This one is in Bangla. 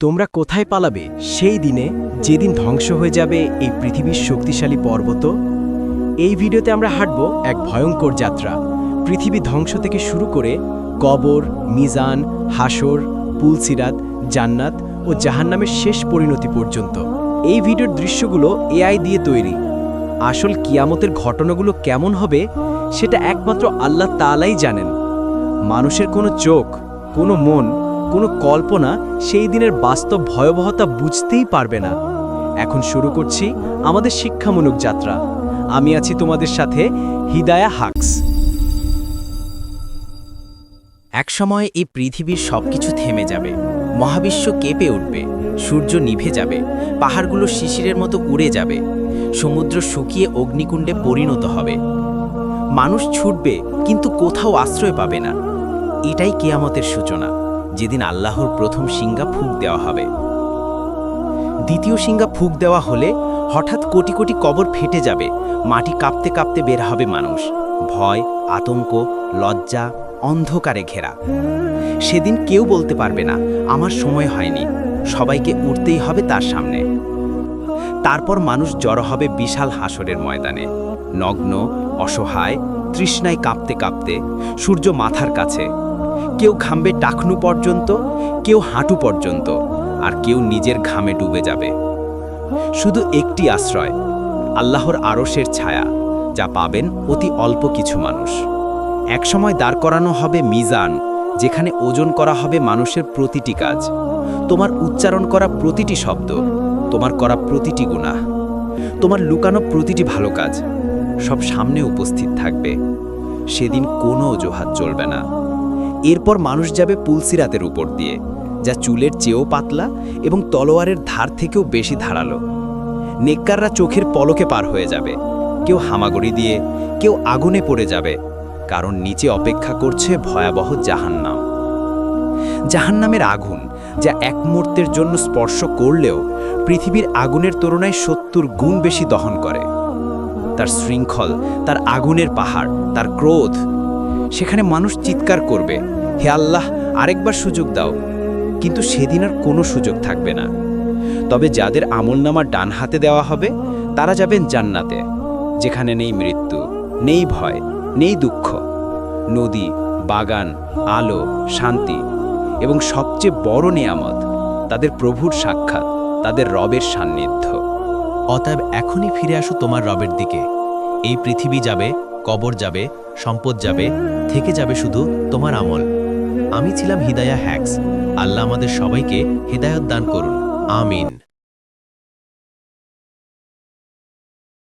তোমরা কোথায় পালাবে সেই দিনে যেদিন ধ্বংস হয়ে যাবে এই পৃথিবীর শক্তিশালী পর্বত? এই ভিডিওতে আমরা হাঁটব এক ভয়ঙ্কর যাত্রা। পৃথিবী ধ্বংস থেকে শুরু করে কবর, মিজান হাসর পুলসিরাত, জান্নাত ও জাহান্নামের শেষ পরিণতি পর্যন্ত। এই ভিডিওর দৃশ্যগুলো এআই দিয়ে তৈরি। আসল কিয়ামতের ঘটনাগুলো কেমন হবে সেটা একমাত্র আল্লাহ তাআলাই জানেন। মানুষের কোনো চোখ, কোনো মন কোনো কল্পনা সেই দিনের বাস্তব ভয়াবহতা বুঝতেই পারবে না। এখন শুরু করছি আমাদের শিক্ষামূলক যাত্রা। আমি আছি তোমাদের সাথে হিদায়া হাক্স। একসময় এই পৃথিবীর সবকিছু থেমে যাবে। মহাবিশ্ব কেঁপে উঠবে, সূর্য নিভে যাবে, পাহাড়গুলো শিশিরের মতো উড়ে যাবে, সমুদ্র শুকিয়ে অগ্নিকুণ্ডে পরিণত হবে। মানুষ ছুটবে, কিন্তু কোথাও আশ্রয় পাবে না। এটাই কেয়ামতের সূচনা। যেদিন আল্লাহর প্রথম সিঙ্গা ফুক দেওয়া হবে। দ্বিতীয় সিঙ্গা ফুক দেওয়া হলে হঠাৎ কোটি কোটি কবর ফেটে যাবে, মাটি কাঁপতে কাঁপতে বের হবে মানুষ। ভয়, আতঙ্ক, লজ্জা, অন্ধকারে ঘেরা। সেদিন কেউ বলতে পারবে না, আমার সময় হয়নি, সবাইকে উঠতেই হবে তার সামনে। তারপর মানুষ জড়ো হবে বিশাল হাসরের ময়দানে। নগ্ন, অসহায়, তৃষ্ণায় কাঁপতে কাঁপতে, সূর্য মাথার কাছে কেউ ঘামবে টাকনু পর্যন্ত, কেউ হাঁটু পর্যন্ত, আর কেউ নিজের ঘামে ডুবে যাবে। শুধু একটি আশ্রয়, আল্লাহর আরশের ছায়া, যা পাবেন অতি অল্প কিছু মানুষ। একসময় দাঁড় করানো হবে মিজান, যেখানে ওজন করা হবে মানুষের প্রতিটি কাজ। তোমার উচ্চারণ করা প্রতিটি শব্দ, তোমার করা প্রতিটি গুণা তোমার লুকানো প্রতিটি ভালো কাজ সব সামনে উপস্থিত থাকবে। সেদিন কোনো অজুহাত চলবে না। এরপর মানুষ যাবে পুলসিরাতের উপর দিয়ে, যা চুলের চেয়েও পাতলা এবং তলোয়ারের ধার থেকেও বেশি ধারালো। নেককাররা চোখের পলকে পার হয়ে যাবে। কেউ হামাগুড়ি দিয়ে, কেউ আগুনে পড়ে যাবে, কারণ নিচে অপেক্ষা করছে ভয়াবহ জাহান্নাম। জাহান্নামের আগুন, যা এক মুহূর্তের জন্য স্পর্শ করলেও পৃথিবীর আগুনের তুলনায় সত্তর গুণ বেশি দহন করে। তার শৃঙ্খল, তার আগুনের পাহাড়, তার ক্রোধ সেখানে মানুষ চিৎকার করবে, হে আল্লাহ, আরেকবার সুযোগ দাও। কিন্তু সেদিন আর কোনো সুযোগ থাকবে না। তবে যাদের আমলনামা ডান হাতে দেওয়া হবে, তারা যাবেন জান্নাতে, যেখানে নেই মৃত্যু, নেই ভয়, নেই দুঃখ। নদী, বাগান, আলো, শান্তি এবং সবচেয়ে বড় নেয়ামত, তাদের প্রভুর সাক্ষাৎ, তাদের রবের সান্নিধ্য। অতএব এখনই ফিরে আসো তোমার রবের দিকে। এই পৃথিবী যাবে কবর যাবে, সম্পদ যাবে, থেকে যাবে শুধু তোমার আমল। আমি ছিলাম হিদায়া হ্যাক্স। আল্লাহ আমাদের সবাইকে হেদায়ত দান করুন। আমিন।